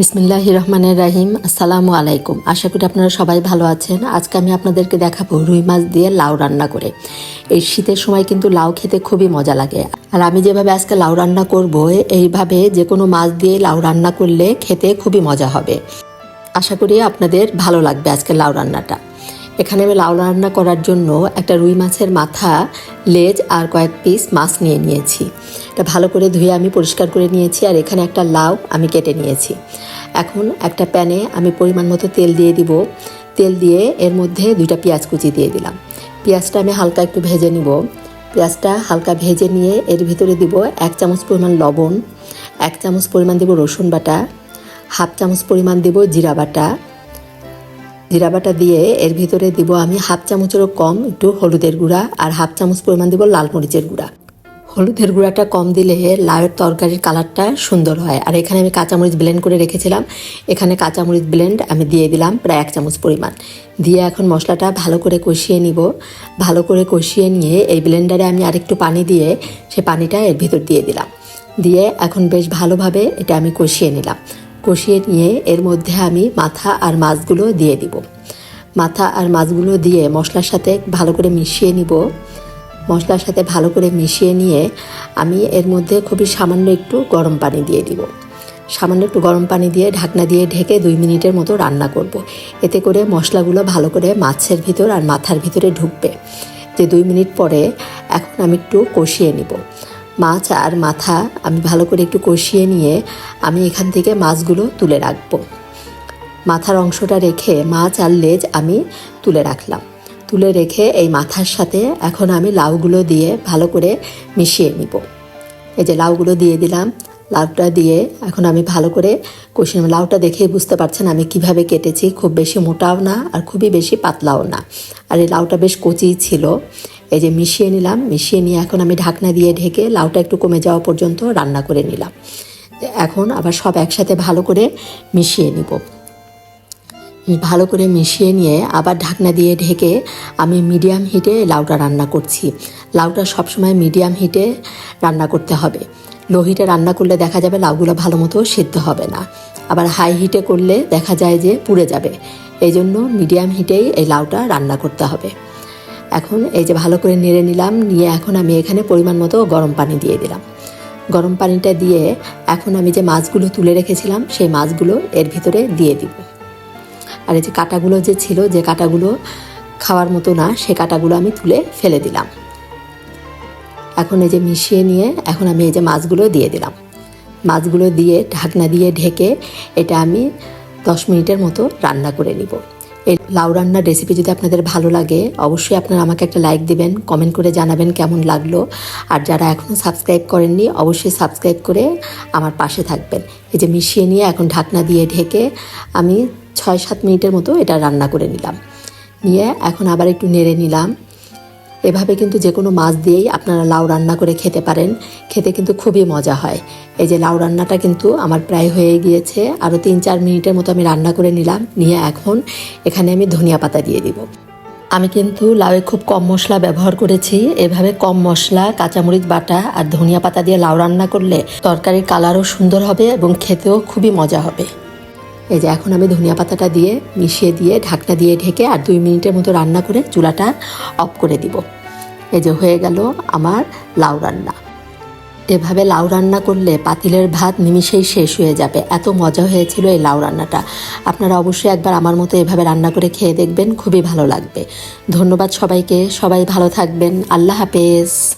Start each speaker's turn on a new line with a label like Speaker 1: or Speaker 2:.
Speaker 1: বিসমিল্লাহ রহমানের রাহিম, আসসালামু আলাইকুম। আশা করি আপনারা সবাই ভালো আছেন। আজকে আমি আপনাদেরকে দেখাবো রুই মাছ দিয়ে লাউ রান্না করে। এই শীতের সময় কিন্তু লাউ খেতে খুবই মজা লাগে। আর আমি যেভাবে আজকে লাউ রান্না করব, এইভাবে যে কোনো মাছ দিয়ে লাউ রান্না করলে খেতে খুবই মজা হবে। আশা করি আপনাদের ভালো লাগবে আজকে লাউ রান্নাটা। এখানে আমি লাউ রান্না করার জন্য একটা রুই মাছের মাথা, লেজ আর কয়েক পিস মাছ নিয়ে নিয়েছি। এটা ভালো করে ধুয়ে আমি পরিষ্কার করে নিয়েছি আর এখানে একটা লাউ আমি কেটে নিয়েছি। এখন একটা প্যানে আমি পরিমাণ মতো তেল দিয়ে দিব। তেল দিয়ে এর মধ্যে দুইটা পেঁয়াজ কুচি দিয়ে দিলাম। পেঁয়াজটা আমি হালকা একটু ভেজে নিব। পেঁয়াজটা হালকা ভেজে নিয়ে এর ভিতরে দিব এক চামচ পরিমাণ লবণ, এক চামচ পরিমাণ দিব রসুন বাটা, হাফ চামচ পরিমাণ দিব জিরা বাটা জিরা বাটা দিয়ে এর ভিতরে দিব আমি হাফ চামচেরও কম একটু হলুদের গুঁড়া আর হাফ চামচ পরিমাণ দিব লাল মরিচের গুঁড়া। হলুদের গুঁড়াটা কম দিলে লাউয়ের তরকারির কালারটা সুন্দর হয়। আর এখানে আমি কাঁচামরিচ ব্লেন্ড করে রেখেছিলাম। এখানে কাঁচামরিচ ব্লেন্ড আমি দিয়ে দিলাম প্রায় এক চামচ পরিমাণ। দিয়ে এখন মশলাটা ভালো করে কষিয়ে নিব। ভালো করে কষিয়ে নিয়ে এই ব্লেন্ডারে আমি আরেকটু পানি দিয়ে সে পানিটা এর ভিতর দিয়ে দিলাম। দিয়ে এখন বেশ ভালোভাবে এটা আমি কষিয়ে নিলাম। কষিয়ে নিয়ে এর মধ্যে আমি মাথা আর মাছগুলো দিয়ে দিব। মাথা আর মাছগুলো দিয়ে মশলার সাথে ভালো করে মিশিয়ে নিব। মশলার সাথে ভালো করে মিশিয়ে নিয়ে আমি এর মধ্যে খুবই সামান্য একটু গরম পানি দিয়ে দিব। সামান্য একটু গরম পানি দিয়ে ঢাকনা দিয়ে ঢেকে দুই মিনিটের মতো রান্না করব। এতে করে মশলাগুলো ভালো করে মাছের ভিতর আর মাথার ভিতরে ঢুকবে। যে দুই মিনিট পরে এখন আমি একটু কষিয়ে নিব। মাছ আর মাথা আমি ভালো করে একটু কষিয়ে নিয়ে আমি এখান থেকে মাছগুলো তুলে রাখব। মাথার অংশটা রেখে মাছ আর লেজ আমি তুলে রাখলাম। তুলে রেখে এই মাথার সাথে এখন আমি লাউগুলো দিয়ে ভালো করে মিশিয়ে নিব। এই যে লাউগুলো দিয়ে দিলাম, লাউটা দিয়ে এখন আমি ভালো করে কষিয়ে লাউটা দেখেই বুঝতে পারছেন আমি কীভাবে কেটেছি, খুব বেশি মোটাও না আর খুবই বেশি পাতলাও না। আর এই লাউটা বেশ কচি ছিল। এই যে মিশিয়ে নিলাম, মিশিয়ে নিয়ে এখন আমি ঢাকনা দিয়ে ঢেকে লাউটা একটু কমে যাওয়া পর্যন্ত রান্না করে নিলাম। এখন আবার সব একসাথে ভালো করে মিশিয়ে নিব। ভালো করে মিশিয়ে নিয়ে আবার ঢাকনা দিয়ে ঢেকে আমি মিডিয়াম হিটে লাউটা রান্না করছি। লাউটা সবসময় মিডিয়াম হিটে রান্না করতে হবে। লো হিটে রান্না করলে দেখা যাবে লাউগুলো ভালো মতো সিদ্ধ হবে না। আবার হাই হিটে করলে দেখা যায় যে পুড়ে যাবে। এই জন্য মিডিয়াম হিটেই এই লাউটা রান্না করতে হবে। এখন এই যে ভালো করে নেড়ে নিলাম, নিয়ে এখন আমি এখানে পরিমাণ মতো গরম পানি দিয়ে দিলাম। গরম পানিটা দিয়ে এখন আমি যে মাছগুলো তুলে রেখেছিলাম, সেই মাছগুলো এর ভিতরে দিয়ে দিব। আর এই যে কাটাগুলো যে ছিল, যে কাটাগুলো খাওয়ার মতো না, সে কাটাগুলো আমি তুলে ফেলে দিলাম। এখন এই যে মিশিয়ে নিয়ে এখন আমি এই যে মাছগুলো দিয়ে দিলাম। মাছগুলো দিয়ে ঢাকনা দিয়ে ঢেকে এটা আমি দশ মিনিটের মতো রান্না করে নিব। এই লাউ রান্নার রেসিপি যদি আপনাদের ভালো লাগে, অবশ্যই আপনারা আমাকে একটা লাইক দিবেন কমেন্ট করে জানাবেন কেমন লাগল। আর যারা এখনও সাবস্ক্রাইব করেননি, অবশ্যই সাবস্ক্রাইব করে আমার পাশে থাকবেন। এই যে মিশিয়ে নিয়ে এখন ঢাকনা দিয়ে ঢেকে আমি ছয় সাত মিনিটের মতো এটা রান্না করে নিলাম। নিয়ে এখন আবার একটু নেড়ে নিলাম। এভাবে কিন্তু যে কোনো মাছ দিয়েই আপনারা লাউ রান্না করে খেতে পারেন। খেতে কিন্তু খুবই মজা হয়। এই যে লাউ রান্নাটা কিন্তু আমার প্রায় হয়ে গিয়েছে। আরও তিন চার মিনিটের মতো আমি রান্না করে নিলাম। নিয়ে এখন এখানে আমি ধনিয়া পাতা দিয়ে দিব। আমি কিন্তু লাউয়ে খুব কম মশলা ব্যবহার করেছি। এভাবে কম মশলা, কাঁচামরিচ বাটা আর ধনিয়া পাতা দিয়ে লাউ রান্না করলে তরকারির কালারও সুন্দর হবে এবং খেতেও খুবই মজা হবে। এই যে এখন আমি ধনিয়া পাতাটা দিয়ে মিশিয়ে দিয়ে ঢাকনা দিয়ে ঢেকে আর দুই মিনিটের মতো রান্না করে চুলাটা অফ করে দিব। এই যে হয়ে গেল আমার লাউ রান্না। এভাবে লাউ রান্না করলে পাতিলের ভাত নিমিষেই শেষ হয়ে যাবে। এত মজা হয়েছিল এই লাউ রান্নাটা। আপনারা অবশ্যই একবার আমার মতো এভাবে রান্না করে খেয়ে দেখবেন, খুবই ভালো লাগবে। ধন্যবাদ সবাইকে, সবাই ভালো থাকবেন। আল্লাহ হাফেজ।